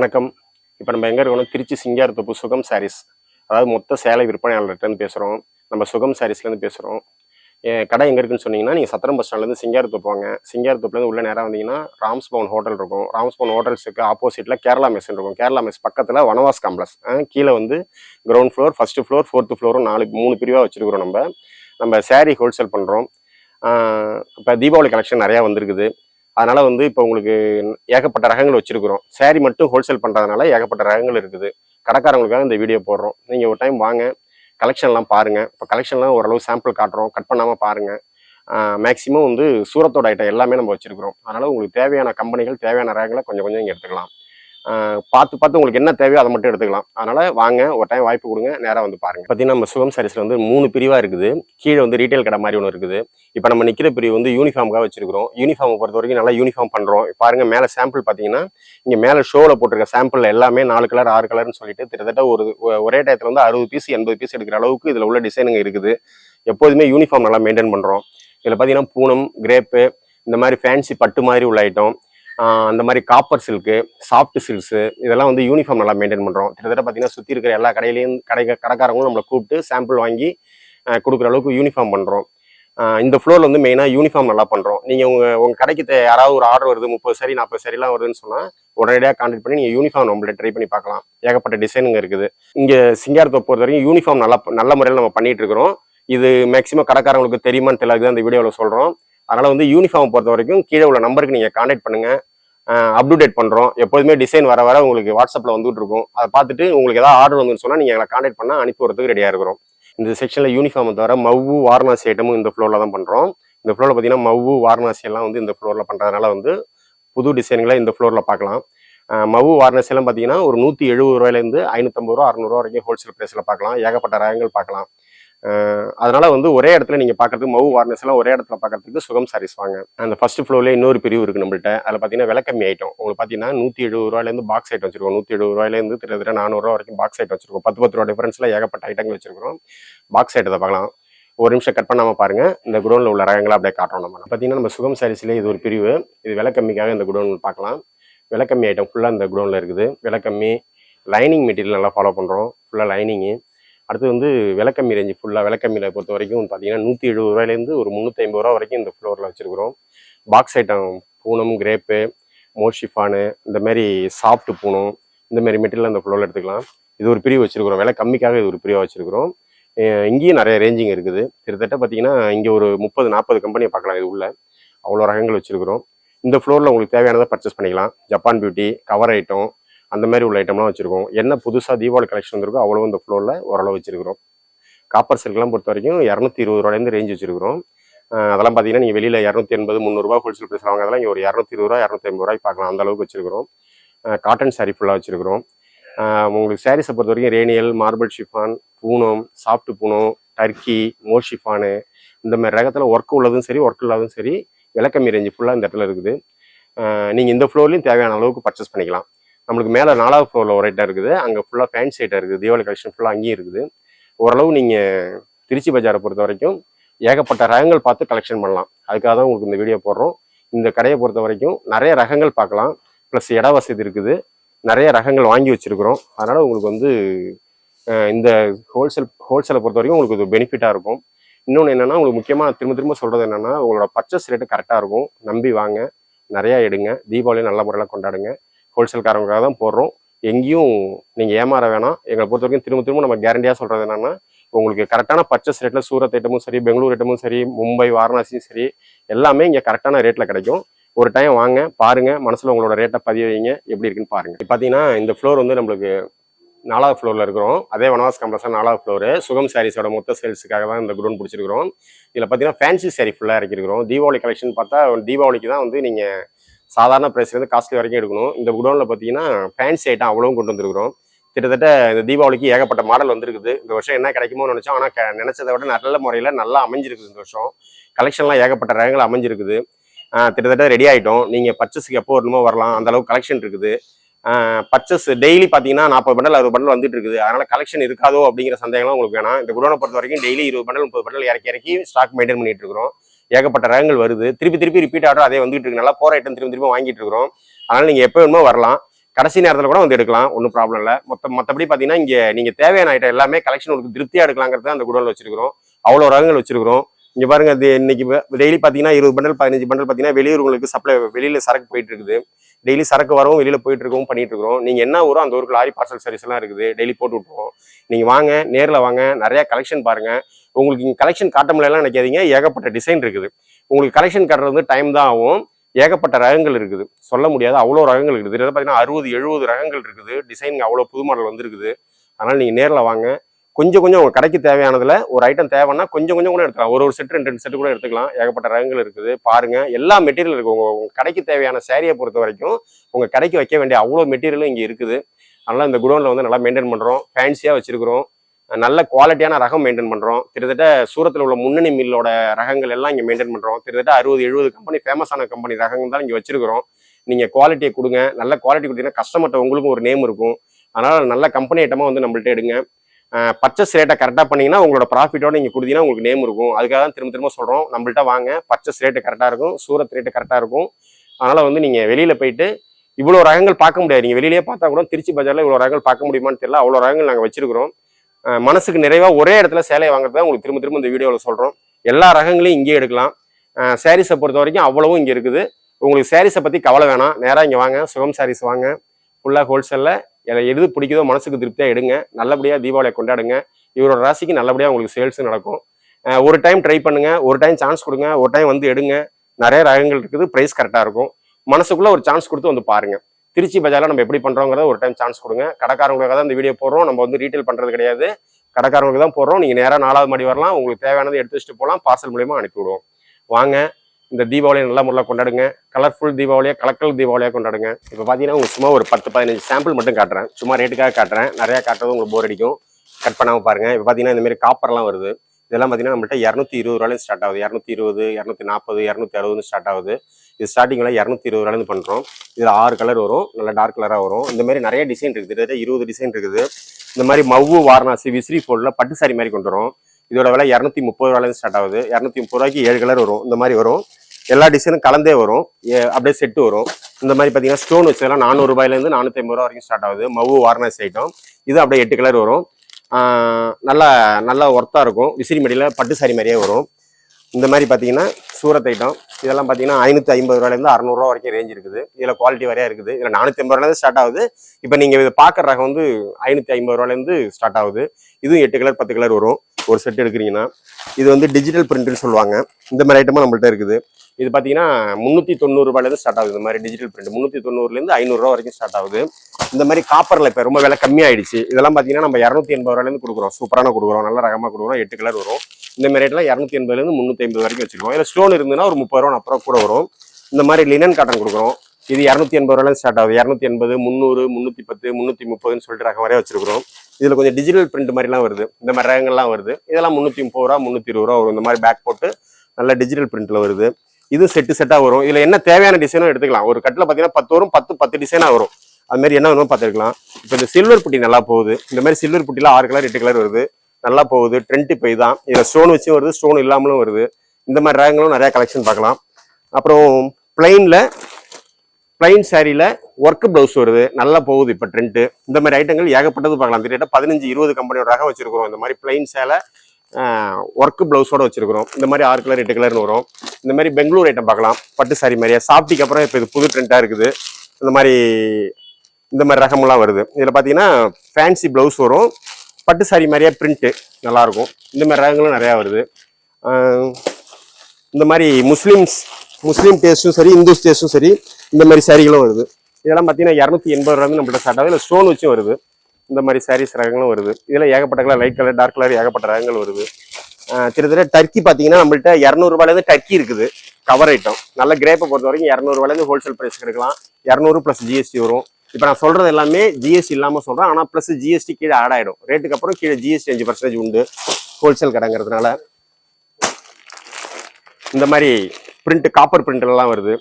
வணக்கம். இப்போ நம்ம எங்கே இருக்கணும் திருச்சி சிங்காரத்தோப்பு சுகம் சாரீஸ். அதாவது மொத்த சேலை விற்பனையாளர்கிட்டருந்து பேசுகிறோம் நம்ம சுகம் சாரீஸ்லேருந்து பேசுகிறோம் கடை எங்கே இருக்குன்னு சொன்னீங்கன்னா நீங்கள் சத்திரம் பஸ் ஸ்டாண்ட்லேருந்து சிங்காரத்தோப்பு வாங்க. சிங்காரத்தோப்புலேருந்து உள்ள நேராக வந்தீங்கன்னா ராம்ஸ் பவுன் ஹோட்டல் இருக்கும். ராம்ஸ் பவுன் ஹோட்டல்ஸுக்கு ஆப்போசிட்டில் கேரளா மெஸ் இருக்கும். கேரளா மெஸ் பக்கத்தில் வனவாஸ் காம்ப்ளெக்ஸ் கீழே வந்து ground floor first floor fourth ஃப்ளோரும் நாலு மூணு பிரிவாக வச்சுருக்கிறோம் நம்ம. நம்ம சேரீ ஹோல்சேல் பண்ணுறோம் இப்போ தீபாவளி கலெக்ஷன் நிறையா வந்திருக்குது. அதனால வந்து இப்போ உங்களுக்கு ஏகப்பட்ட ரகங்கள் வச்சிருக்கிறோம். சேரீ மட்டும் ஹோல்சேல் பண்ணுறதுனால ஏகப்பட்ட ரகங்கள் இருக்குது. கடைக்காரங்களுக்காக இந்த வீடியோ போடுறோம். நீங்கள் ஒரு டைம் வாங்க கலெக்ஷன்லாம் பாருங்கள் இப்போ கலெக்ஷன்லாம் ஓரளவு சாம்பிள் காட்டுறோம். கட் பண்ணாமல் பாருங்கள் மேக்ஸிமம் வந்து சூரத்தோட ஐட்டம் எல்லாமே நம்ம வச்சுருக்குறோம். அதனால் உங்களுக்கு தேவையான கம்பெனிகள் தேவையான ரகங்களை கொஞ்சம் கொஞ்சம் இங்கே எடுத்துக்கலாம். பார்த்து பார்த்து உங்களுக்கு என்ன தேவையோ அதை மட்டும் எடுத்துக்கலாம். அதனால் வாங்க ஒரு டைம் வாய்ப்பு கொடுங்க நேராக வந்து பாருங்கள் பார்த்தீங்கன்னா நம்ம சுகம் சாரீஸ்ல வந்து மூணு பிரிவாக இருக்குது. கீழே வந்து ரீட்டைல் கடை மாதிரி ஒன்று இருக்குது. இப்போ நம்ம நிற்கிற பிரிவு வந்து யூனிஃபார்முக்காக வச்சிருக்கிறோம். யூனிஃபார்ம் பொறுத்த வரைக்கும் நல்லா யூனிஃபார்ம் பண்ணுறோம் பாருங்க மேலே சாம்பிள் பார்த்தீங்கன்னா இங்கே மேலே ஷோவில் போட்டிருக்க சாம்பிள் எல்லாமே நாலு கலர் ஆறு கலர்னு சொல்லிட்டு கிட்டத்தட்ட ஒரு ஒரே டயத்தில் வந்து அறுபது பீஸ் எண்பது பீஸ் எடுக்கிற அளவுக்கு இதில் உள்ள டிசைனுங்க இருக்குது. எப்போதுமே யூனிஃபார்ம் நல்லா மெயின்டைன் பண்ணுறோம் இதில் பார்த்தீங்கன்னா பூனம் கிரேப்பு இந்த மாதிரி ஃபேன்சி பட்டு மாதிரி உள்ள ஐட்டம் அந்த மாதிரி காப்பர் சில்க்கு சாஃப்ட் சில்க்ஸு இதெல்லாம் வந்து யூனிஃபார்ம் நல்லா மெயின்டைன் பண்ணுறோம் கிட்டத்தட்ட பார்த்தீங்கன்னா சுற்றி இருக்கிற எல்லா கடையிலையும் கடை கடைக்காரங்களும் நம்மளை கூப்பிட்டு சாம்பிள் வாங்கி கொடுக்குற அளவுக்கு யூனிஃபார்ம் பண்ணுறோம் இந்த ஃப்ளோரில் வந்து மெயினாக யூனிஃபார்ம் நல்லா பண்ணுறோம் நீங்கள் உங்கள் உங்கள் கடைக்கு யாராவது ஒரு ஆர்டர் வருது முப்பது சரி நாற்பது சரிலாம் வருதுன்னு சொன்னால் உடனடியாக கான்டெக்ட் பண்ணி நீங்கள் யூனிஃபார்ம் நம்மள்ட்ட ட்ரை பண்ணி பார்க்கலாம். ஏகப்பட்ட டிசைனுங்க இருக்குது. இங்கே சிங்காரத்தை பொறுத்த வரைக்கும் யூனிஃபார்ம் நல்லா நல்ல முறையில் நம்ம பண்ணிகிட்டு இருக்கிறோம். இது மேக்ஸிமம் கடைக்காரங்களுக்கு தெரியுமான்னு தெரியல அந்த வீடியோவில் சொல்கிறோம் அதனால் வந்து யூனிஃபார்ம் பொறுத்த வரைக்கும் கீழே உள்ள நம்பருக்கு நீங்கள் காண்டாக்ட் பண்ணுங்கள் அப்டுடேட் பண்ணுறோம் எப்போதுமே டிசைன் வர வர உங்களுக்கு வாட்ஸ்அப்பில் வந்துட்டு இருக்கும். அதை பார்த்துட்டு உங்களுக்கு ஏதாவது ஆர்டர் வந்துன்னு சொன்னால் நீங்கள் எங்களை காண்டாக்ட் பண்ணால் அனுப்பி வரதுக்கு ரெடியாக இருக்கிறோம். இந்த செக்ஷனில் யூனிஃபார்ம் தவிர மவ்வு வாரணாசி ஐட்டமும் இந்த ஃப்ளோரில் தான் பண்ணுறோம் இந்த ஃப்ளோரில் பார்த்தீங்கன்னா மவ்வு வாரணாசி எல்லாம் வந்து இந்த ஃப்ளோரில் பண்ணுறதுனால வந்து புது டிசைன்களை இந்த ஃப்ளோரில் பார்க்கலாம். மவு வாரணாசி எல்லாம் பார்த்தீங்கன்னா ஒரு நூற்றி எழுபது ரூபாயிலேருந்து ஐநூற்றம்பது ரூபா அறநூறுவா வரைக்கும் ஹோல்சேல் ப்ரைஸில் பார்க்கலாம். ஏகப்பட்ட ரகங்கள் பார்க்கலாம். அதனால வந்து ஒரே இடத்துல நீங்க பாக்குறதுக்கு மவு வார்னஸ் எல்லாம் ஒரே இடத்துல பார்க்கறதுக்கு சுகம் சாரீஸ் வாங்க. அந்த ஃபர்ஸ்ட் ஃப்ளோர்ல இன்னொரு பிரிவு இருக்கு நம்மள்ட்ட. அதில் பார்த்தீங்கன்னா விலை கம்மி ஆயிட்டோம் உங்களுக்கு பார்த்தீங்கன்னா நூற்றி எழுபது ரூபாயிலேருந்து பாக்ஸ் ஐட்டம் வச்சிருக்கோம். நூற்றி எழுபது ரூபாயிலேருந்து நானூறு ரூபா வரைக்கும் பாக்ஸ் ஐட்டம் வச்சிருக்கோம். பத்து பத்து ரூபா டிஃபரன்ஸ்ல ஏகப்பட்ட ஐட்டங்கள் வச்சிருக்கோம் பாக்ஸ் ஐட்டத்தை பார்க்கலாம். ஒரு நிமிஷம் கட் பண்ணாம பாருங்க. இந்த குடோன்ல உள்ள ரகங்களை அப்படியே காட்டுறோம் நம்ம. பார்த்தீங்கன்னா நம்ம சுகம் சாரீஸ்லேயே இது ஒரு பிரிவு. இது விலை கம்மிக்காக இந்த குடோன் பார்க்கலாம். விலை கம்மி ஐட்டம் ஃபுல்லாக இந்த குடோனில் இருக்குது. விலை கம்மி லைனிங் மெட்டீரியல் நல்லா ஃபாலோ பண்ணுறோம் ஃபுல்லாக லைனிங்கு அடுத்து வந்து விளக்கம் ரேஞ்சு ஃபுல்லாக விளக்கம்மியில் பொறுத்த வரைக்கும் பார்த்தீங்கன்னா நூற்றி எழுபது ரூபாயிலேருந்து ஒரு முந்நூற்றி ஐம்பது ரூபா வரைக்கும் இந்த ஃப்ளோரில் வச்சுருக்குறோம். பாக்ஸ் ஐட்டம் பூனம் கிரேப்பு மோஷிஃபானு இந்த மாதிரி சாஃப்ட் பூனம் இந்த மாதிரி மெட்டீரியல் அந்த ஃப்ளோரில் எடுத்துக்கலாம். இது ஒரு பிரிவு வச்சுருக்குறோம். விலை கம்மிக்காக இது ஒரு பிரிவாக வச்சுருக்குறோம். இங்கேயும் நிறைய ரேஞ்சிங் இருக்குது. கிட்டத்தட்ட பார்த்தீங்கன்னா இங்கே ஒரு முப்பது நாற்பது கம்பெனியை பார்க்கலாம் இது உள்ள. அவ்வளோ ரகங்கள் வச்சுருக்குறோம். இந்த ஃப்ளோரில் உங்களுக்கு தேவையானதை பர்ச்சேஸ் பண்ணிக்கலாம். ஜப்பான் பியூட்டி கவர் ஐட்டம் அந்த மாதிரி உள்ள ஐட்டம்லாம் வச்சுருக்கோம். என்ன புதுசாக தீபாவளி கலெக்ஷன் வந்திருக்கோ அவ்வளோ இந்த ஃப்ளோரில் ஓரளவு வச்சுருக்கிறோம். காப்பர் சில்க்லாம் பொறுத்த வரைக்கும் இரநூத்தி இருபது ரூபாயிலேருந்து ரேஞ்ச் வச்சுருக்கிறோம். அதெல்லாம் பார்த்தீங்கன்னா நீங்கள் வெளியில் இரநூத்தி எண்பது முந்நூறுரூவா ஹோல்சேல் ப்ரைஸ் வாங்க அதெல்லாம் இங்கே ஒரு இரநூத்தி இருபது ரூபா இரநூத்தி ஐம்பது ரூபாய்க்கு பார்க்கலாம். அந்த அளவுக்கு வச்சுருக்கிறோம். காட்டன் saree ஃபுல்லாக வச்சுருக்கிறோம். உங்களுக்கு சாரீஸை பொறுத்த வரைக்கும் ரேனியல் marble chiffon Poonam soft Poonam Turkey மோஷிஃபானு இந்த மாதிரி ரகத்தில் ஒர்க் உள்ளதும் சரி ஒர்க் இல்லாததும் சரி விலைக்கம்மி ரேஞ்சு ஃபுல்லாக இந்த இடத்துல இருக்குது. நீங்கள் இந்த ஃப்ளோர்லையும் தேவையான அளவுக்கு பர்ச்சேஸ் பண்ணிக்கலாம். நம்மளுக்கு மேலே நாலாவது ஃப்ளோரில் ஒரு ஐட்டம் இருக்குது. அங்கே ஃபுல்லாக ஃபேன்சி ஐட்டம் இருக்குது. தீபாவளி கலெக்ஷன் ஃபுல்லாக அங்கேயும் இருக்குது. ஓரளவு நீங்கள் திருச்சி பஜாரை பொறுத்த வரைக்கும் ஏகப்பட்ட ரகங்கள் பார்த்து கலெக்ஷன் பண்ணலாம். அதுக்காக தான் உங்களுக்கு இந்த வீடியோ போடுறோம். இந்த கடையை பொறுத்த வரைக்கும் நிறைய ரகங்கள் பார்க்கலாம். ப்ளஸ் இட வசதி இருக்குது. நிறைய ரகங்கள் வாங்கி வச்சுருக்குறோம். அதனால் உங்களுக்கு வந்து இந்த ஹோல்சேல் ஹோல்சேலை பொறுத்த வரைக்கும் உங்களுக்கு இது பெனிஃபிட்டாக இருக்கும். இன்னொன்று என்னென்னா உங்களுக்கு முக்கியமாக திரும்ப திரும்ப சொல்கிறது என்னென்னா உங்களோட பர்ச்சஸ் ரேட்டு கரெக்டாக இருக்கும். நம்பி வாங்க. நிறையா எடுங்க. தீபாவளி நல்ல முறையில் கொண்டாடுங்க. ஹோல்சேல்காரங்களுக்காக தான் போடுறோம். எங்கேயும் நீங்கள் ஏமாற வேணாம். எங்களை பொறுத்த வரைக்கும் திரும்ப திரும்ப நம்ம கேரண்டியாக சொல்கிறது என்னென்னா உங்களுக்கு கரெக்டான பர்ச்சேஸ் ரேட்டில் சூரத் ஐட்டமும் சரி பெங்களூர் ஐட்டமும் சரி மும்பை வாரணாசியும் சரி எல்லாமே இங்கே கரெக்டான ரேட்டில் கிடைக்கும். ஒரு டைம் வாங்க பாருங்கள் மனசில் உங்களோட ரேட்டை பதிவு வைங்க எப்படி இருக்குன்னு பாருங்கள் இப்போ பார்த்தீங்கன்னா இந்த ஃப்ளோர் வந்து நம்மளுக்கு நாலாவது ஃப்ளோரில் இருக்கிறோம். அதே வனவாஸ் காம்ப்ளெக்ஸ் நாலாவது ஃப்ளோரு சுகம் சாரீஸோட மொத்த சேல்ஸுக்காக தான் இந்த குடோன் பிடிச்சிருக்கிறோம். இதில் பார்த்தீங்கன்னா ஃபேன்சி சாரி ஃபுல்லாக இறக்கிருக்கிறோம் தீபாவளி கலெக்ஷன் பார்த்தா தீபாவளிக்கு தான் வந்து நீங்கள் சாதாரண ப்ரைஸ்லேருந்து காஸ்ட்லி வரைக்கும் எடுக்கணும். இந்த குடோனில் பார்த்தீங்கன்னா ஃபேன்சி ஐட்டம் அவ்வளோவும் கொண்டு வந்துருக்குறோம். கிட்டத்தட்ட இந்த தீபாவளிக்கு ஏகப்பட்ட மாடல் வந்திருக்குது. இந்த வருஷம் என்ன கிடைக்குமோ நினச்சோம். ஆனால் நினச்சதை விட நல்ல முறையில் நல்லா அமைஞ்சிருக்குது இந்த வருஷம். கலெக்ஷன்லாம் ஏகப்பட்ட ரகங்கள் அமைஞ்சிருக்குது. கிட்டத்தட்ட ரெடி ஆகிட்டோம் நீங்கள் பர்ச்சஸுக்கு எப்போ வரணுமோ வரலாம். அந்தளவுக்கு கலெக்ஷன் இருக்குது. பர்ச்சஸ் டெய்லி பார்த்தீங்கன்னா நாற்பது பண்டல் அறுபது பண்டல் வந்துட்டு இருக்குது. அதனால கலெக்ஷன் இருக்காதோ அப்படிங்கிற சந்தேகம்லாம் உங்களுக்கு வேணாம். இந்த குடோனை பொறுத்த வரைக்கும் டெய்லி இருபது பண்டல் முப்பது பண்டல் இறக்கி இறக்கி ஸ்டாக் மெயின்டைன் பண்ணிட்டு இருக்கிறோம். ஏகப்பட்ட ரகங்கள் வருது. திருப்பி திருப்பி ரிப்பீட் ஆர்டர் அதே வந்துட்டு இருக்கு. நல்லா போற ஐட்டம் திரும்பி திரும்ப வாங்கிட்டு இருக்கிறோம். அதனால நீங்க எப்போ வேணுமோ வரலாம். கடைசி நேரத்தில் கூட வந்து எடுக்கலாம். ஒன்றும் ப்ராப்ளம் இல்லை. மொத்த மற்றபடி பார்த்தீங்கன்னா இங்கே நீங்கள் தேவையான ஐட்டம் எல்லாமே கலெக்ஷன் உங்களுக்கு திருப்தியாக எடுக்கலாங்கிறது அந்த குடோனில் வச்சிருக்கிறோம். அவ்வளோ ரகங்கள் வச்சிருக்கிறோம். இங்கே பாருங்க இது இன்னைக்கு டெய்லி பார்த்தீங்கன்னா இருபது பண்டல் பதினஞ்சு பண்டல் பார்த்தீங்கன்னா வெளியூர் உங்களுக்கு சப்ளை வெளியில் சரக்கு போயிட்டு இருக்குது. டெய்லி சரக்கு வரவும் வெளியில் போயிட்டு இருக்கவும் பண்ணிட்டு இருக்கிறோம். நீங்கள் என்ன ஊரோ அந்த ஊருக்கு லாரி பார்சல் சர்வீஸ் எல்லாம் இருக்குது டெய்லி போட்டு விட்டுருவோம். நீங்கள் வாங்க நேரில் வாங்க நிறைய கலெக்ஷன் பாருங்க. உங்களுக்கு இங்கே கலெக்ஷன் காட்ட முடியலாம் நினைக்காதீங்க. ஏகப்பட்ட டிசைன் இருக்குது. உங்களுக்கு கலெக்ஷன் காட்டுறது வந்து டைம் தான் ஆகும். ஏகப்பட்ட ரகங்கள் இருக்குது. சொல்ல முடியாது. அவ்வளோ ரகங்கள் இருக்குது. இதில் பார்த்தீங்கன்னா அறுபது எழுபது ரகங்கள் இருக்குது. டிசைன் அவ்வளோ புது மாடல் வந்திருக்குது. அதனால் நீங்கள் நேரில் வாங்க. கொஞ்சம் கொஞ்சம் உங்கள் கடைக்கு தேவையானதில் ஒரு ஐட்டம் தேவைன்னா கொஞ்சம் கொஞ்சம் கூட எடுத்துக்கலாம். ஒரு ஒரு செட் ரெண்டு ரெண்டு செட்டு கூட எடுத்துக்கலாம். ஏகப்பட்ட ரகங்கள் இருக்குது. பாருங்கள் எல்லா மெட்டீரியல் இருக்குது உங்கள் உங்கள் கடைக்கு தேவையான சேரீயை பொறுத்த வரைக்கும் உங்கள் கடைக்கு வைக்க வேண்டிய அவ்வளோ மெட்டீரியலும் இங்கே இருக்குது. அதனால் இந்த குடோனில் வந்து நல்லா மெயின்டைன் பண்ணுறோம் ஃபேன்சியாக வச்சுருக்கிறோம். நல்ல குவாலிட்டியான ரகம் மெயின்டைன் பண்ணுறோம் கிட்டத்தட்ட சூரத்தில் உள்ள முன்னணி மில்லோட ரகங்கள் எல்லாம் இங்கே மெயின்டைன் பண்ணுறோம் கிட்டத்தட்ட அறுபது எழுபது கம்பெனி ஃபேமஸான கம்பெனி ரகங்கள் தான் இங்கே வச்சிருக்கிறோம். நீங்கள் குவாலிட்டியை கொடுங்க. நல்ல குவாலிட்டி கொடுத்தீங்கன்னா கஸ்டமர்கிட்ட உங்களுக்கும் ஒரு நேம் இருக்கும். அதனால் நல்ல கம்பெனி ஐட்டமாக வந்து நம்மள்ட்ட எடுங்க. பர்ச்சேஸ் ரேட்டை கரெக்டாக பண்ணீங்கன்னா உங்களோட ப்ராஃபிட்டோட நீங்கள் கொடுத்தீங்கன்னா உங்களுக்கு நேம் இருக்கும். அதுக்காக தான் திரும்ப திரும்ப சொல்கிறோம் நம்மள்ட்ட வாங்க பர்ச்சேஸ் ரேட்டு கரெக்டாக இருக்கும் சூரத் ரேட்டு கரெக்டாக இருக்கும். அதனால் வந்து நீங்கள் வெளியில் போயிட்டு இவ்வளோ ரகங்கள் பார்க்க முடியாது. நீங்கள் வெளியிலேயே பார்த்தா கூட திருச்சி பஜாரில் இவ்வளோ ரகங்கள் பார்க்க முடியுமான்னு தெரியல. அவ்வளோ ரகங்கள் நாங்கள் வச்சிருக்கிறோம். மனசுக்கு நிறைவாக ஒரே இடத்துல சேலையை வாங்குறது தான் உங்களுக்கு திரும்ப திரும்ப இந்த வீடியோவில் சொல்கிறோம் எல்லா ரகங்களையும் இங்கேயே எடுக்கலாம். சாரீஸை பொறுத்த வரைக்கும் அவ்வளவும் இங்கே இருக்குது. உங்களுக்கு சாரீஸை பற்றி கவலை வேணாம். நேராக இங்கே வாங்க. சுகம் சாரீஸ் வாங்க. ஃபுல்லாக ஹோல்சேலில் எது பிடிக்குதோ மனசுக்கு திருப்தியாக எடுங்க. நல்லபடியாக தீபாவளியை கொண்டாடுங்க. இவரோட ராசிக்கு நல்லபடியாக உங்களுக்கு சேல்ஸும் நடக்கும். ஒரு டைம் ட்ரை பண்ணுங்க. ஒரு டைம் சான்ஸ் கொடுங்க. ஒரு டைம் வந்து எடுங்க. நிறைய ரகங்கள் இருக்குது. ப்ரைஸ் கரெக்டாக இருக்கும். மனசுக்குள்ளே ஒரு சான்ஸ் கொடுத்து வந்து பாருங்கள் திருச்சி பஜாரில் நம்ம எப்படி பண்ணுறோங்கிறத ஒரு டைம் சான்ஸ் கொடுங்க. கடைக்காரங்களுக்காக தான் இந்த வீடியோ போடுறோம். நம்ம வந்து ரீட்டைல் பண்ணுறது கிடையாது. கடைக்காரங்களுக்கு தான் போடுறோம். நீங்கள் நேராக நாலாவது மணி வரலாம். உங்களுக்கு தேவையானதை எடுத்து வச்சுட்டு போகலாம். பார்சல் மூலியமாக அனுப்பிவிடுவோம் வாங்க. இந்த தீபாவளியை நல்ல முறையில் கொண்டாடுங்க. கலர்ஃபுல் தீபாவளியாக கலக்கல் தீபாவளியாக கொண்டாடுங்க. இப்போ பார்த்தீங்கன்னா உங்களுக்கு சும்மா ஒரு பத்து பதினஞ்சு சாம்பிள் மட்டும் காட்டுறேன். சும்மா ரேட்டுக்காக காட்டுறேன். நிறையா காட்டுறது உங்களுக்கு போர் அடிக்கும். கட் பண்ணாமல் பாருங்கள் இப்போ பார்த்தீங்கன்னா இந்த மாதிரி காப்பர்லாம் வருது. இதெல்லாம் பார்த்தீங்கன்னா நம்மள்ட்ட இரநூத்தி இருபது ரூபாயிலும் ஸ்டார்ட் ஆகுது. இரநூத்தி இருபது இரநூத்தி நாற்பது இரநூத்தி அறுபதுன்னு ஸ்டார்ட் ஆகுது. இது ஸ்டார்டிங்கில் இரநூத்தி இருபது ரூபாயிலேருந்து பண்ணுறோம் இதில் ஆறு கலர் வரும். நல்ல டார்க் கலராக வரும். இந்த மாதிரி நிறைய டிசைன் இருக்குது. இருபது டிசைன் இருக்குது. இந்த மாதிரி மவ்வு வாரணாசி விசிறி ஃபோல்டில் பட்டு சாரி மாதிரி கொண்டு வரும். இதோட விலை இரநூத்தி முப்பது ரூபாயிலேருந்து ஸ்டார்ட் ஆகுது. இரநூத்தி முப்பது ரூபாய்க்கு ஏழு கலர் வரும். இந்த மாதிரி வரும். எல்லா டிசைனும் கலந்தே வரும். ஏ- அப்படியே செட்டு வரும். இந்த மாதிரி பார்த்தீங்கன்னா ஸ்டோன் வச்சதெல்லாம் நானூறு ரூபாயிலேருந்து நானூற்றி ஐம்பது ரூபா வரைக்கும் ஸ்டார்ட் ஆகுது. மவு வாரணாசி ஐட்டம் இது அப்படியே எட்டு கலர் வரும். நல்லா நல்லா ஒர்த்தாக இருக்கும். விசிறி மடியில் பட்டு சாரி மாதிரியே வரும். இந்த மாதிரி பார்த்தீங்கன்னா சூரத் ஐட்டம் இதெல்லாம் பார்த்தீங்கன்னா ஐநூற்றி ஐம்பது ரூபாயிலேருந்து அறநூறுவா வரைக்கும் ரேஞ்ச் இருக்குது. இதில் குவாலிட்டி வரையா இருக்குது. இதில் நானூற்றி ஐம்பது ரூபாயிலேருந்து ஸ்டார்ட் ஆகுது. இப்போ நீங்கள் இதை பார்க்குற ரகம் வந்து ஐநூற்றி ஐம்பது ரூபாயிலேருந்து ஸ்டார்ட் ஆகுது. இதுவும் எட்டு கலர் பத்து கலர் வரும். ஒரு செட் எடுக்கிறீங்கன்னா. இது வந்து டிஜிட்டல் பிரிண்ட்னு சொல்லுவாங்க. இந்த மாதிரி ஐட்டமும் நம்மள்ட்ட இருக்குது. இது பார்த்தீங்கன்னா முந்நூற்றி தொண்ணூறுரூவாலேருந்து ஸ்டார்ட் ஆகுது. இந்த மாதிரி டிஜிட்டல் பிரிண்ட் முந்நூற்றி தொண்ணூறுலேருந்து ஐநூறுரூவா வரைக்கும் ஸ்டார்ட் ஆகுது. இந்த மாதிரி காப்பரில் இப்போ ரொம்ப விலை கம்மியாயிடுச்சு. இதெல்லாம் பார்த்தீங்கன்னா நம்ம இரநூத்தி எண்பது ரூபாயிலேருந்து கொடுக்குறோம். சூப்பரான கொடுக்குறோம். நல்ல ரகமாக கொடுக்குறோம். எட்டு கலர் வரும். இந்த மாதிரி ரேட்லாம் இரநூத்தி எண்பதுலேருந்து முந்நூற்றி ஐம்பது வரைக்கும் வச்சுருக்கோம். இல்லை ஸ்டோன் இருந்ததுன்னா ஒரு முப்பது ரூபா அப்புறம் கூட வரும். இந்த மாதிரி லினன் காட்டன் கொடுக்குறோம். இது இரநூத்தி எண்பது ரூபாயில ஸ்டார்ட் ஆகுது. இரநூத்தி எண்பது முந்நூறு முந்நூற்றி பத்து முந்நூற்றி முப்பதுன்னு சொல்லிட்டு ரகம் வரைய வச்சிருக்கிறோம். இதில் கொஞ்சம் டிஜிட்டல் பிரிண்ட் மாதிரிலாம் வருது. இந்த மாதிரி ரகங்கள்லாம் வருது. இதெல்லாம் முந்நூற்றி முப்பது ரூபா முந்நூற்றி இருபது ரூபா வரும். இந்த மாதிரி பேக் போட்டு நல்ல டிஜிட்டல் பிரிண்ட்டில் வருது. இது செட்டு செட்டாக வரும். இதில் என்ன தேவையான டிசைனும் எடுத்துக்கலாம். ஒரு கட்டில் பார்த்தீங்கன்னா பத்து வரும் பத்து பத்து டிசைனாக வரும். அது மாதிரி என்ன வேணுமோ பார்த்துக்கலாம் இப்போ இந்த சில்வர் புட்டி நல்லா போகுது. இந்த மாதிரி சில்வர் புட்டியில் ஆறு கலர் எட்டு கலர் வருது. நல்லா போகுது ட்ரெண்ட் இப்போ தான் இதில் ஸ்டோன் வச்சும் வருது ஸ்டோன் இல்லாமலும் வருது. இந்த மாதிரி ரகங்களும் நிறையா கலெக்ஷன் பார்க்கலாம். அப்புறம் பிளெயினில் பிளைன் சாரியில் ஒர்க் ப்ளவுஸ் வருது. நல்லா போகுது இப்போ ட்ரெண்ட்டு இந்த மாதிரி ஐட்டங்கள் ஏகப்பட்டது பார்க்கலாம். கிட்டத்தட்ட பதினஞ்சு இருபது கம்பெனியோட ரகம் வச்சுருக்கிறோம். இந்த மாதிரி பிளைன் சேலை ஒர்க் ப்ளவுஸோட வச்சுருக்கிறோம். இந்த மாதிரி ஆறு கலர் எட்டு கலர்னு வரும். இந்த மாதிரி பெங்களூர் ஐட்டம் பார்க்கலாம். பட்டு சாரி மாதிரியே. சாப்பிட்டிக்கு அப்புறம் இப்போ இது புது ட்ரெண்டாக இருக்குது. இந்த மாதிரி இந்த மாதிரி ரகமெல்லாம் வருது. இதில் பார்த்தீங்கன்னா ஃபேன்சி ப்ளவுஸ் வரும். பட்டு சாரி மாதிரியே பிரிண்ட்டு நல்லாயிருக்கும். இந்த மாதிரி ரகங்களும் நிறையா வருது. இந்த மாதிரி முஸ்லீம்ஸ் முஸ்லீம் டேஸ்ட்டும் சரி இந்துஸ் டேஸ்ட்டும் சரி இந்த மாதிரி சாரிகளும் வருது. இதெல்லாம் பார்த்தீங்கன்னா இரநூத்தி எண்பது ரூபா நம்மள்ட்ட ஸ்டார்ட் இல்லை ஸ்டோன் வச்சும் வருது. இந்த மாதிரி சாரீஸ் ரகங்களும் வருது. இதில் ஏகப்பட்ட colour light colour dark colour ஏகப்பட்ட ரகங்கள் வருது. திரு கிட்டத்தட்ட டர்க்கி பார்த்தீங்கன்னா நம்மள்ட்ட இரநூறுபாலேருந்து டர்க்கி இருக்குது. கவர் ஐட்டம் நல்ல கிரேப்பை பொறுத்த வரைக்கும் இரநூறுபாலேருந்து ஹோல்சேல் ப்ரைஸ் எடுக்கலாம். இரநூறு ப்ளஸ் ஜிஎஸ்டி வரும். இப்போ நான் சொல்றது எல்லாமே ஜிஎஸ்டி இல்லாமல் சொல்கிறேன் ஆனால் ப்ளஸ் ஜிஎஸ்டி கீழே ஆட் ஆகிடும் ரேட்டுக்கு அப்புறம் கீழே ஜிஎஸ்டி அஞ்சு பர்சன்டேஜ் உண்டு. ஹோல்சேல் கடைங்கிறதுனால. இந்த மாதிரி பிரிண்ட் காப்பர் பிரிண்ட் எல்லாம் வருது.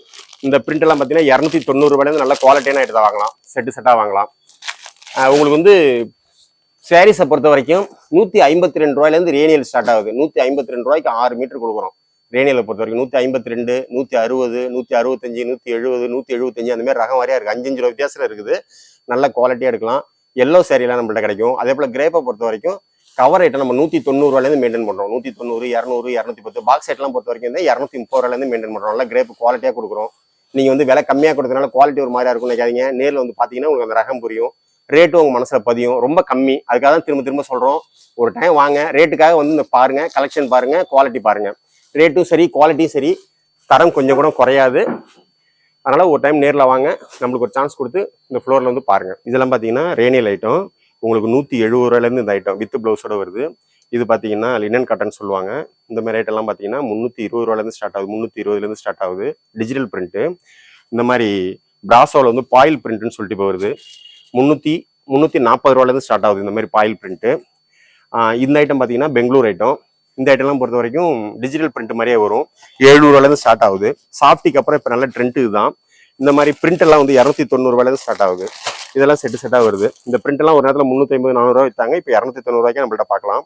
இந்த பிரிண்ட் எல்லாம் பார்த்தீங்கன்னா இரநூத்தி தொண்ணூறு நல்ல குவாலிட்டியான எடுத்து வாங்கலாம். செட்டு செட்டாக வாங்கலாம். உங்களுக்கு வந்து சாரீஸை பொறுத்த வரைக்கும் நூற்றி ஐம்பத்தி ரெண்டு ரூபாயிலேருந்து ரேனியல் ஸ்டார்ட் ஆகுது. நூற்றி ஐம்பத்தி ரெண்டு ரூபாய்க்கு ஆறு மீட்டர் கொடுக்குறோம். ரேனியில் பொறுத்த வரைக்கும் நூற்றி ஐம்பத்தி ரெண்டு நூற்றி அறுபது நூற்றி அறுபத்தஞ்சு நூற்றி எழுபது நூற்றி எழுபத்தஞ்சு அந்த மாதிரி ரகம் வாரியாக இருக்குது அஞ்சஞ்சு ரூபா வித்தியாசத்தில் இருக்குது. நல்ல குவாலிட்டியாக எடுக்கலாம். எல்லோ சேரீலாம் நம்மள்ட்ட கிடைக்கும். அதே போல் கிரேப்பை பொறுத்த வரைக்கும் கவர் ஐட்டம் நம்ம நூற்றி தொண்ணூறுவாலேருந்து மெயின்டைன் பண்ணுறோம் நூற்றி தொண்ணூறு இரநூறு இரநூத்தி பத்து. பாக்ஸ் ஐட்லாம் பொறுத்த வரைக்கும் வந்து இரநூத்தி முப்பது ரூபாயிலேருந்து மெயின்டைன் பண்ணுறோம் நல்ல கிரேப் குவாலிட்டியாக கொடுக்குறோம். நீங்கள் வந்து விலை கம்மியாக கொடுத்தனால குவாலிட்டி ஒரு மாதிரியா இருக்கும்னு நினைக்காதீங்க. நேரில் வந்து பார்த்தீங்கன்னா உங்களுக்கு அந்த ரகம் புரியும். ரேட்டும் உங்கள் மனசில் பதியும். ரொம்ப கம்மி. அதுக்காக தான் திரும்ப திரும்ப சொல்கிறோம் ஒரு டைம் வாங்க. ரேட்டுக்காக வந்து இந்த பாருங்கள் கலெக்ஷன் பாருங்கள் குவாலிட்டி பாருங்கள் ரேட்டும் சரி குவாலிட்டியும் சரி. தரம் கொஞ்சம் கூட குறையாது. அதனால் ஒரு டைம் நேரில் வாங்க. நம்மளுக்கு ஒரு சான்ஸ் கொடுத்து இந்த ஃப்ளோரில் வந்து பாருங்கள் இதெல்லாம் பார்த்தீங்கன்னா ரேனியல் ஐட்டம் உங்களுக்கு நூற்றி எழுபது ரூபாயிலேருந்து இந்த ஐட்டம் வித் ப்ளவுஸோட வருது. இது பார்த்தீங்கன்னா லினன் காட்டன் சொல்லுவாங்க. இந்த மாதிரி ஐட்டம்லாம் பார்த்தீங்கன்னா முந்நூற்றி இருபது ரூபாயிலேருந்து ஸ்டார்ட் ஆகுது. முந்நூற்றி இருபதுலேருந்து ஸ்டார்ட் ஆகுது. டிஜிட்டல் பிரிண்ட்டு இந்த மாதிரி பிராசோவில் வந்து பாயில் பிரிண்ட்டுன்னு சொல்லிட்டு இப்போ வருது. முந்நூற்றி முந்நூற்றி நாற்பது ரூபாயிலேருந்து ஸ்டார்ட் ஆகுது. இந்த மாதிரி பாயில் பிரிண்ட்டு இந்த ஐட்டம் பார்த்தீங்கன்னா பெங்களூர் ஐட்டம் இந்த ஐட்டம்லாம் பொறுத்த வரைக்கும் டிஜிட்டல் பிரிண்ட் மாதிரியே வரும். எழுநூறுவாலேருந்து ஸ்டார்ட் ஆகுது. சாஃப்டிக்கு அப்புறம் இப்போ நல்ல ட்ரெண்ட் இதுதான். இந்த மாதிரி பிரிண்ட் எல்லாம் வந்து இரநூத்தி தொண்ணூறுவாலேருந்து ஸ்டார்ட் ஆகுது. இதெல்லாம் செட்டு செட்டாக வருது. இந்த பிரிண்ட் எல்லாம் ஒரு நேரத்தில் முந்நூற்றி ஐம்பது நானூறுவா விற்றாங்க இப்போ இரநூத்தி தொண்ணூறுவாய்க்கு நம்மள்ட்ட பார்க்கலாம்.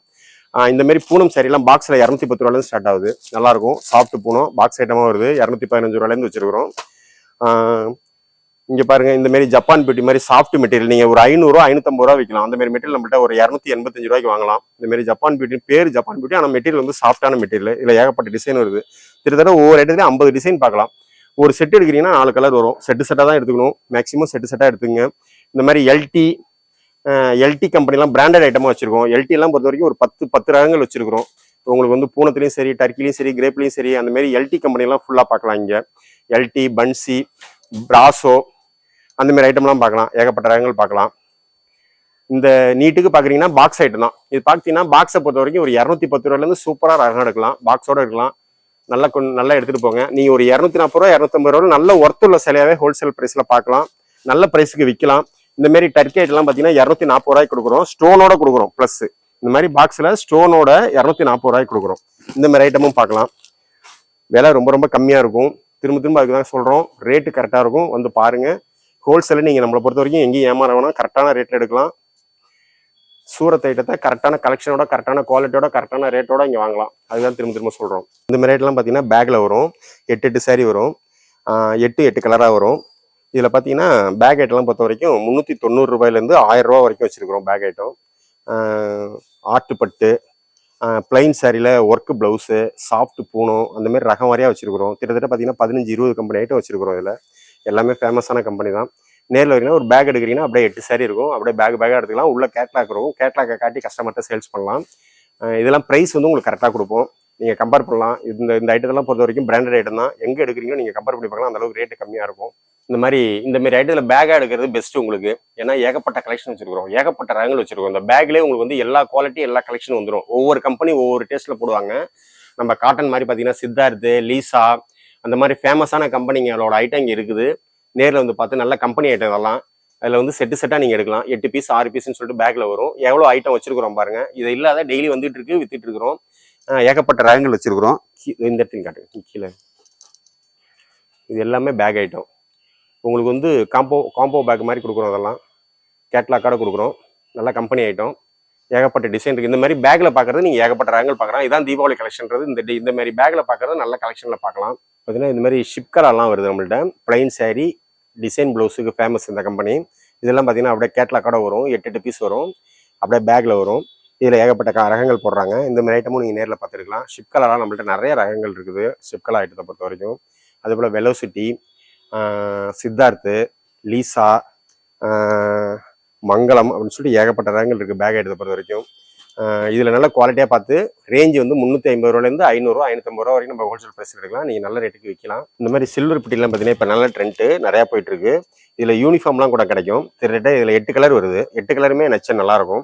இந்த மாதிரி பூனம் சாரிலாம் பாக்ஸில் இரநூத்தி பத்து ரூபாலேருந்து ஸ்டார்ட் ஆகுது. நல்லாயிருக்கும் சாஃப்ட் பூனம் பாக்ஸ் ஐட்டமாக வருது. இரநூத்தி பதினஞ்சு ரூபாலேருந்து வச்சுருக்கிறோம் இங்க பாருங்க இந்த மாதிரி ஜப்பான் பியூட்டி மாதிரி சாஃப்ட் மெட்டீரியல் நீங்க ஒரு ஐநூறுரூவா ஐநூத்தம்பது ரூபா விற்கலாம் அந்த மாதிரி மெட்டீரியல் நம்மள்ட்ட ஒரு இரநூத்தி எண்பத்தஞ்சு ரூபாய்க்கு வாங்கலாம். இந்த மாதிரி ஜப்பான் பியூட்டி பேர் ஜப்பான் பியூட்டி ஆனால் மெட்டீரியல் வந்து சாஃப்டான மெட்டீரியல் இதுல ஏகப்பட்ட டிசைன் வருது. கிட்டத்தட்ட ஒவ்வொரு இடத்துல ஐம்பது டிசைன் பார்க்கலாம். ஒரு செட் எடுக்கிறீங்கன்னா நாலு கலர் வரும். செட்டு செட்டாக தான் எடுத்துக்கணும். மேக்ஸிமம் செட்டு செட்டாக எடுத்துங்க இந்த மாதிரி எல்டி எல்டி கம்பெனிலாம் பிராண்டட் ஐட்டமாக வச்சிருக்கோம். எல்டி எல்லாம் பொறுத்த வரைக்கும் ஒரு பத்து பத்து ரகங்கள் வச்சிருக்கிறோம். உங்களுக்கு வந்து பூனத்துலையும் சரி டர்க்கிலையும் சரி கிரேப்லையும் சரி அந்த மாதிரி எல்டி கம்பெனிலாம் ஃபுல்லாக பார்க்கலாம் இங்கே. எல்டி பன்சி பிராசோ அந்த மாதிரி ஐட்டம்லாம் பார்க்கலாம். ஏகப்பட்ட ரகங்கள் பார்க்கலாம். இந்த நீட்டுக்கு பார்க்குறீங்கன்னா பாக்ஸ் ஐட்டம் தான். இது பார்த்தீங்கன்னா பாக்ஸை பொறுத்த வரைக்கும் ஒரு இரநூத்தி பத்து ரூபாயிலேருந்து சூப்பராக ரகம் எடுக்கலாம். பாக்ஸோடு எடுக்கலாம். நல்லா கொண்டு நல்லா எடுத்துகிட்டு போங்க. நீங்கள் ஒரு இரநூத்தி நாற்பது ரூபா இரநூத்தம்பது ரூபா நல்ல ஒர்த்துள்ள சிலையாவே ஹோல்சேல் ப்ரைஸில் பார்க்கலாம். நல்ல ப்ரைஸுக்கு விற்கலாம் இந்த மாதிரி டர்க்கி ஐட்டம்லாம் பார்த்தீங்கன்னா இரநூத்தி நாற்பது ரூபாய்க்கு கொடுக்குறோம். ஸ்டோனோட கொடுக்குறோம் ப்ளஸ் இந்த மாதிரி பாக்ஸில் ஸ்டோனோட இரநூத்தி நாற்பது ரூபாய்க்கு கொடுக்குறோம். இந்த மாதிரி ஐட்டமும் பார்க்கலாம். விலை ரொம்ப ரொம்ப கம்மியாக இருக்கும். திரும்ப திரும்ப அதுக்கு தான் சொல்கிறோம் ரேட்டு கரெக்டாக இருக்கும். வந்து பாருங்கள் ஹோல்சேலில் நீங்கள் நம்மளை பொறுத்த வரைக்கும் எங்கேயும் ஏமாற வேணாம். கரெக்டான ரேட்டில் எடுக்கலாம். சூரத் ஐட்டத்தை கரெக்டான கலெக்ஷனோட கரெக்டான குவாலிட்டியோட கரெக்டான ரேட்டோட இங்கே வாங்கலாம். அதுதான் திரும்ப திரும்ப சொல்கிறோம் இந்த மாதிரி ரேட்லாம் பார்த்தீங்கன்னா பேக்கில் வரும். எட்டு எட்டு சாரி வரும். எட்டு எட்டு கலராக வரும். இதில் பார்த்தீங்கன்னா பேக் ஐட்டெல்லாம் பொறுத்த வரைக்கும் முந்நூற்றி தொண்ணூறு ரூபாயிலேருந்து ஆயிரம் ரூபா வரைக்கும் வச்சுருக்கிறோம் பேக் ஐட்டம் ஆட்டுப்பட்டு பிளைன் சாரியில் ஒர்க்கு ப்ளவுஸு சாஃப்ட் பூனம் அந்தமாரி ரகம் வாரியாக வச்சுருக்கிறோம். கிட்டத்தட்ட பார்த்தீங்கன்னா பதினஞ்சு இருபது கம்பெனி ஐட்டம் வச்சுருக்கிறோம் இதில். எல்லாமே ஃபேமஸான கம்பெனி தான். நேரில் வரீங்கன்னா ஒரு பேக் எடுக்கிறீங்கன்னா அப்படியே எட்டு சாரி இருக்கும். அப்படியே பேக் பேக்காக எடுத்துக்கலாம். உள்ள கேட்லாக் இருக்கும். கேட்லாக்கை காட்டி கஸ்டமர்கிட்ட சேல்ஸ் பண்ணலாம். இதெல்லாம் ப்ரைஸ் வந்து உங்களுக்கு கரெக்டாக கொடுப்போம். நீங்கள் கம்பேர் பண்ணலாம். இந்த இந்த ஐட்டத்தெல்லாம் பொறுத்த வரைக்கும் பிராண்டட் ஐட்டம் தான். எங்கே எடுக்கிறீங்களோ நீங்கள் கம்பேர் பண்ணி பார்க்கலாம். அந்த அளவுக்கு ரேட்டு கம்மியாக இருக்கும். இந்த மாதிரி இந்த மாதிரி ஐட்டத்தில் பேக்காக எடுக்கிறது பெஸ்ட் உங்களுக்கு. ஏன்னா ஏகப்பட்ட கலெக்ஷன் வச்சிருக்கிறோம். ஏகப்பட்ட ரகங்கள் வச்சிருக்கோம் இந்த பேக்லேயே உங்களுக்கு வந்து எல்லா குவாலிட்டி எல்லா கலெக்ஷனும் வந்துடும் ஒவ்வொரு கம்பெனி ஒவ்வொரு டேஸ்ட்டில் போடுவாங்க. நம்ம காட்டன் மாதிரி பார்த்தீங்கன்னா சித்தார்த்து லீசா அந்த மாதிரி ஃபேமஸான கம்பெனிங்களோட ஐட்டம் இங்கே இருக்குது. நேரில் வந்து பார்த்து நல்ல கம்பெனி ஐட்டம் இதெல்லாம் அதில் வந்து செட்டு செட்டாக நீங்கள் எடுக்கலாம். எட்டு பீஸ் ஆறு பீஸ்னு சொல்லிட்டு பேக்கில் வரும். எவ்வளோ ஐட்டம் வச்சிருக்கிறோம் பாருங்கள் இது இல்லாத டெய்லி வந்துட்டு இருக்கு வித்துட்டு இருக்கிறோம். ஏகப்பட்ட ரகங்கள் வச்சிருக்கிறோம். கீ- இந்த இடத்துல காட்டு கீழே. இது எல்லாமே பேக் ஐட்டம் உங்களுக்கு வந்து காம்போ காம்போ பேக் மாதிரி கொடுக்குறோம் அதெல்லாம். கேட்லாக்கோட கொடுக்குறோம். நல்ல கம்பெனி ஐட்டம் ஏகப்பட்ட டிசைன் இருக்குது இந்த மாதிரி பேக்கில் பார்க்குறது நீங்கள் ஏகப்பட்ட ரகங்கள் பார்க்கலாம் இதான் தீபாவளி கலெக்ஷன்றது இந்த இந்த மாதிரி பேக்கில் பார்க்குறது நல்ல கலெக்ஷனில் பார்க்கலாம் பார்த்தீங்கன்னா இந்த மாதிரி ஷிப் வருது நம்மள்ட்ட. பிளைன் saree டிசைன் ப்ளவுஸுக்கு ஃபேமஸ் இந்த கம்பெனி இதெல்லாம் பார்த்தீங்கன்னா அப்படியே கேட்லாக்கோட வரும். எட்டு எட்டு பீஸ் வரும். அப்படியே பேக்கில் வரும். இதில் ஏகப்பட்ட க- ரகங்கள் போடுறாங்க. இந்த மாதிரி ஐட்டமும் நீங்கள் நேரில் பார்த்துருக்கலாம். ஷிப்கலாலாம் நம்மள்ட்ட நிறைய ரகங்கள் இருக்குது. ஷிப் ஐட்டத்தை பொறுத்த வரைக்கும். அதேபோல் வெலோசிட்டி சித்தார்த்து லீசா மங்களம் அப்படின்னு சொல்லிட்டு ஏகப்பட்ட ரகங்கள் இருக்குது பேக் ஐட்டத்தை பொறுத்த வரைக்கும். இதில் நல்ல குவாலிட்டியாக பார்த்து ரேஞ்ச் வந்து முந்நூற்றி ஐம்பது ரூபாலேருந்து ஐநூறுரூவா ஐநூற்றம்பது ரூபா வரைக்கும் நம்ம ஹோல்சேல் ப்ரைஸ் எடுக்கலாம். நீங்கள் நல்ல ரேட்டுக்கு விற்கலாம் இந்த மாதிரி சில்வர் பிட்டிலாம் பார்த்தீங்கன்னா இப்போ நல்ல ட்ரெண்ட்டு நிறையா போயிட்டுருக்கு இதில் யூனிஃபார்ம்லாம் கூட கிடைக்கும். கிட்டத்தட்ட இதில் எட்டு கலர் வருது. எட்டு கலருமே நச்ச நல்லாயிருக்கும்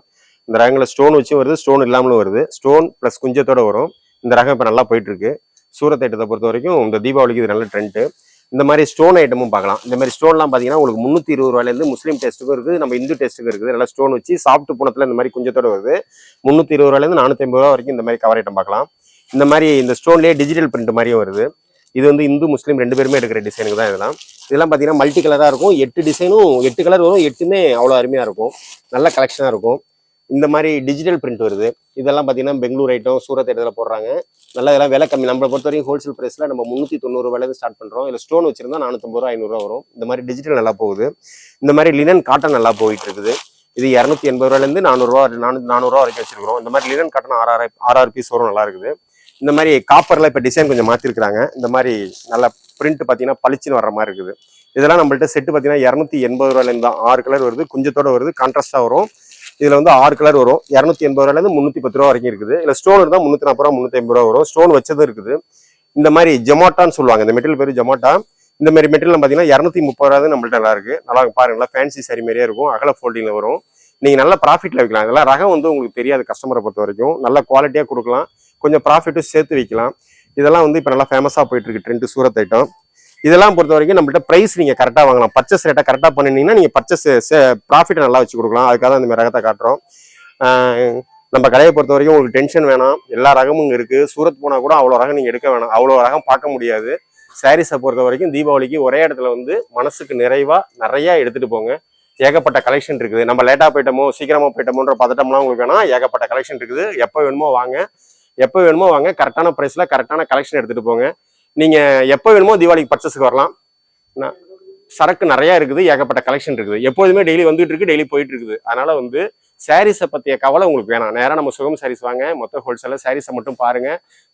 இந்த ரகங்களில் ஸ்டோன் வச்சும் வருது ஸ்டோன் இல்லாமலும் வருது. ஸ்டோன் ப்ளஸ் குஞ்சத்தோடு வரும். இந்த ரகம் இப்போ நல்லா போயிட்டுருக்கு சூரத் ஐட்டத்தை பொறுத்த வரைக்கும் இந்த தீபாவளிக்கு இது நல்ல ட்ரெண்ட்டு இந்த மாதிரி ஸ்டோன் ஐட்டமும் பார்க்கலாம். இந்த மாதிரி ஸ்டோன்லாம் பார்த்தீங்கன்னா உங்களுக்கு முந்நூற்றி இருபது ரூபாயிலேருந்து முஸ்லீம் டெஸ்ட்டுக்கும் இருக்குது நம்ம இந்து டெஸ்ட்டுக்கும் இருக்குது. நல்லா ஸ்டோன் வச்சு சாப்பிட்டு போனத்தில் இந்த மாதிரி குஞ்சத்தோடு வருது. முந்நூற்றி இருபது ரூபாயிலேருந்து நானூற்றி ஐம்பது ரூபா வரைக்கும் இந்த மாதிரி கவர் ஐட்டம் பார்க்கலாம். இந்த மாதிரி இந்த ஸ்டோன்லேயே டிஜிட்டல் பிரிண்ட் மாதிரியும் வருது. இது வந்து இந்து முஸ்லீம் ரெண்டு பேருமே எடுக்கிற டிசைனுக்கு தான் இதெல்லாம். இதெல்லாம் பார்த்தீங்கன்னா மல்டி கலராக இருக்கும். எட்டு டிசைனும் எட்டு கலர் வரும் எட்டுமே அவ்வளோ அருமையாக இருக்கும். நல்ல கலெக்ஷனாக இருக்கும். இந்த மாதிரி டிஜிட்டல் பிரிண்ட் வருது. இதெல்லாம் பார்த்தீங்கன்னா பெங்களூர் ஐட்டம் சூரத் ஐட்டத்தில் போடுறாங்க. நல்லா இதெல்லாம் விலை கம்மி. நம்மளை பொறுத்த வரைக்கும் ஹோல்சேல் ப்ரைஸில் நம்ம முந்நூற்றி தொண்ணூறு ரூபாயிலேருந்து ஸ்டார்ட் பண்ணுறோம் இல்லை ஸ்டோன் வச்சிருந்தா நானூற்றம்பது ரூபா ஐநூறுரூவா வரும். இந்த மாதிரி டிஜிட்டல் நல்லா போகுது. இந்த மாதிரி லினன் காட்டன் நல்லா போயிட்டு இருக்குது. இது இரநூத்தி எண்பது ரூபாயிலேருந்து நானூறுரூவா நானூ நானூறுரூவா வரைக்கும் வச்சிருக்கிறோம். இந்த மாதிரி லினன் காட்டன் ஆறு ஆறு பீஸ் வரும் நல்லா இருக்குது. இந்த மாதிரி காப்பரில் இப்போ டிசைன் கொஞ்சம் மாற்றிருக்கிறாங்க இந்த மாதிரி நல்ல பிரிண்ட் பார்த்தீங்கன்னா பளிச்சுன்னு வர மாதிரி இருக்குது. இதெல்லாம் நம்மள்ட்ட செட்டு பார்த்தீங்கன்னா இரநூத்தி எண்பது ரூபாயிலேருந்து தான் ஆறு கலர் வருது. குஞ்சத்தோட வருது. கான்ட்ராஸ்டாக வரும். இதில் வந்து ஆறு கலர் வரும். இரநூத்தி எண்பது ரூபாயிலேருந்து முந்நூற்றி பத்து ரூபா வரைக்கும் இருக்குது. இல்லை ஸ்டோன் இருந்தால் முந்நூற்றி நாற்பது ரூபா முந்நூற்றி ஐம்பது ரூபா வரும். ஸ்டோன் வச்சதும் இருக்குது. இந்த மாதிரி ஜொமாட்டான்னு சொல்லுவாங்க. இந்த மெட்டீரியல் பேர் ஜொமாட்டா இந்த மாதிரி மெட்டீரியல் பார்த்தீங்கன்னா இரநூத்தி முப்பது ரூபா நம்மள்ட்ட நல்லா இருக்கு. நல்லா பாருங்க நல்லா ஃபேன்சி சரி மாதிரியே இருக்கும். அகல ஃபோல்டிங்கில் வரும். நீங்கள் நல்ல ப்ராஃபிட்டில் வைக்கலாம் இதெல்லாம் ரகம் வந்து உங்களுக்கு தெரியாது கஸ்டமரை பொறுத்த வரைக்கும். நல்ல குவாலிட்டியாக கொடுக்கலாம். கொஞ்சம் ப்ராஃபிட்டும் சேர்த்து வைக்கலாம் இதெல்லாம் வந்து இப்போ நல்லா ஃபேமஸாக போயிட்டு இருக்கு. ட்ரெண்டு சூரத் ஐட்டம் இதெல்லாம் பொறுத்த வரைக்கும் நம்மள்ட்ட ப்ரைஸ் நீங்கள் கரெக்டாக வாங்கலாம். பர்ச்சேஸ் ரேட்டை கரெக்டாக பண்ணினீங்கன்னா நீங்கள் பர்ச்சேஸ் ப்ராஃபிட்டை நல்லா வச்சு கொடுக்கலாம் அதுக்காக தான் இந்த மாதிரி ரகத்தை காட்டுறோம் நம்ம கடையை பொறுத்த வரைக்கும் உங்களுக்கு டென்ஷன் வேணாம். எல்லா ரகமும் இருக்குது சூரத் போனால் கூட அவ்வளோ ரகம் நீங்கள் எடுக்க வேணாம். அவ்வளோ ரகம் பார்க்க முடியாது. சாரீஸை பொறுத்த வரைக்கும் தீபாவளிக்கு ஒரே இடத்துல வந்து மனசுக்கு நிறைவாக நிறையா எடுத்துகிட்டு போங்க. ஏகப்பட்ட கலெக்ஷன் இருக்குது. நம்ம லேட்டாக போயிட்டோமோ சீக்கிரமாக போயிட்டோமோன்ற பதட்டம்லாம் உங்களுக்கு வேணாம். ஏகப்பட்ட கலெக்ஷன் இருக்குது. எப்போ வேணுமோ வாங்க. எப்போ வேணுமோ வாங்க. கரெக்டான ப்ரைஸில் கரெக்டான கலெக்ஷன் எடுத்துகிட்டு போங்க. நீங்க எப்போ வேணுமோ தீபாவளிக்கு பர்ச்சேஸுக்கு வரலாம். நான் சரக்கு நிறைய இருக்குது ஏகப்பட்ட கலெக்ஷன் இருக்குது. எப்போதுமே டெய்லி வந்துட்டு இருக்கு டெய்லி போயிட்டு இருக்குது. அதனால வந்து சாரீஸை பற்றிய கவலை உங்களுக்கு வேணாம். நேராக நம்ம சுகம் சாரீஸ் வாங்க மொத்த ஹோல்சேலில் சாரீஸை மட்டும் பாருங்க.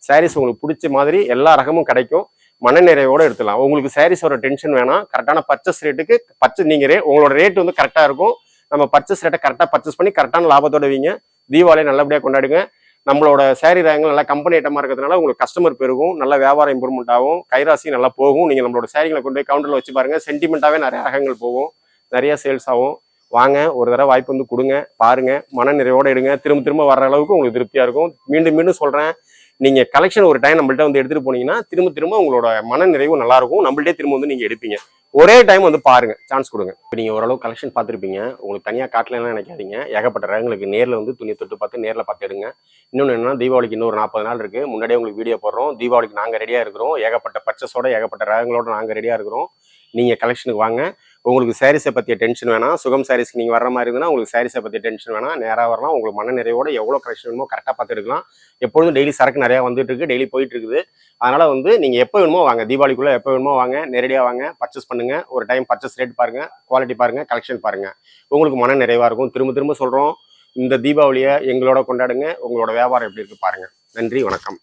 சாரீஸ் உங்களுக்கு பிடிச்ச மாதிரி எல்லா ரகமும் கிடைக்கும். மனநிறைவோட எடுத்துலாம் உங்களுக்கு சாரீஸோட டென்ஷன் வேணாம். கரெக்டான பர்ச்சேஸ் ரேட்டுக்கு பர்ச்சேஸ் நீங்க ரே உங்களோட ரேட் வந்து கரெக்டாக இருக்கும். நம்ம பர்ச்சேஸ் ரேட்டை கரெக்டாக பர்ச்சேஸ் பண்ணி கரெக்டான லாபத்தோட வீங்க. தீபாவளியை நல்லபடியாக கொண்டாடுங்க. நம்மளோட சேரீ ரகங்கள் நல்லா கம்பெனி ஐட்டமாக இருக்கிறதுனால உங்களுக்கு கஸ்டமர் பெருகும் நல்ல வியாபாரம் இம்ப்ரூவ்மெண்ட் ஆகும் கைராசி நல்லா போகும். நீங்கள் நம்மளோட சேரீங்களை கொண்டு போய் கவுண்டரில் வச்சு பாருங்கள் சென்டிமெண்ட்டாகவே நிறைய ரகங்கள் போகும். நிறைய சேல்ஸ் ஆகும். வாங்க ஒரு தடவை வாய்ப்பு வந்து கொடுங்க பாருங்கள் மன நிறைவோடு எடுங்க திரும்ப திரும்ப வர்ற அளவுக்கு உங்களுக்கு திருப்தியாக இருக்கும். மீண்டும் மீண்டும் சொல்கிறேன் நீங்கள் கலெக்ஷன் ஒரு டைம் நம்மள்ட்ட வந்து எடுத்துகிட்டு போனீங்கன்னா திரும்ப திரும்ப உங்களோட மன நிறைவு நல்லாயிருக்கும். நம்மள்ட்டே திரும்ப வந்து நீங்கள் எடுப்பீங்க. ஒரே டைம் வந்து பாருங்கள் சான்ஸ் கொடுங்க. இப்போ நீங்கள் ஓரளவு கலெக்ஷன் பார்த்துருப்பீங்க. உங்களுக்கு தனியாக காட்டலாம் நினைக்காதீங்க. ஏகப்பட்ட ரகங்களுக்கு நேரில் வந்து துணி தொட்டு பார்த்து நேரில் பார்த்து எடுங்க. இன்னொன்று என்னன்னா தீபாவளிக்கு இன்னொரு நாற்பது நாள் இருக்குது முன்னாடியே உங்களுக்கு வீடியோ போடுறோம். தீபாவளிக்கு நாங்கள் ரெடியாக இருக்கிறோம். ஏகப்பட்ட பர்ச்சஸோட ஏகப்பட்ட ரகங்களோட நாங்கள் ரெடியாக இருக்கிறோம். நீங்கள் கலெக்ஷனுக்கு வாங்க. உங்களுக்கு சாரீஸை பற்றிய டென்ஷன் வேணாம். சுகம் சாரீஸ்க்கு நீங்கள் வர மாதிரி இருந்தால் உங்களுக்கு சாரீஸை பற்றிய டென்ஷன் வேணாம். நேராக வரலாம். உங்களுக்கு மன நிறைவோட எவ்வளோ கலெக்ஷன் வேணுமோ கரெக்டாக பார்த்து எடுக்கலாம் எப்பொழுதும் டெய்லி சரக்கு நிறையா வந்துட்டு இருக்கு டெய்லி போயிட்டு இருக்குது அதனால் வந்து நீங்கள் எப்போ வேணுமோ வாங்க. தீபாவளிக்குள்ளே எப்போ வேணுமோ வாங்க. நேரடியாக வாங்க. பர்ச்சேஸ் பண்ணுங்கள் ஒரு டைம் பர்ச்சேஸ் ரேட் பாருங்கள் குவாலிட்டி பாருங்கள் கலெக்ஷன் பாருங்கள் உங்களுக்கு மன நிறைவாக இருக்கும். திரும்ப திரும்ப சொல்கிறோம் இந்த தீபாவளியை எங்களோட கொண்டாடுங்க. உங்களோட வியாபாரம் எப்படி இருக்குது பாருங்கள் நன்றி. வணக்கம்.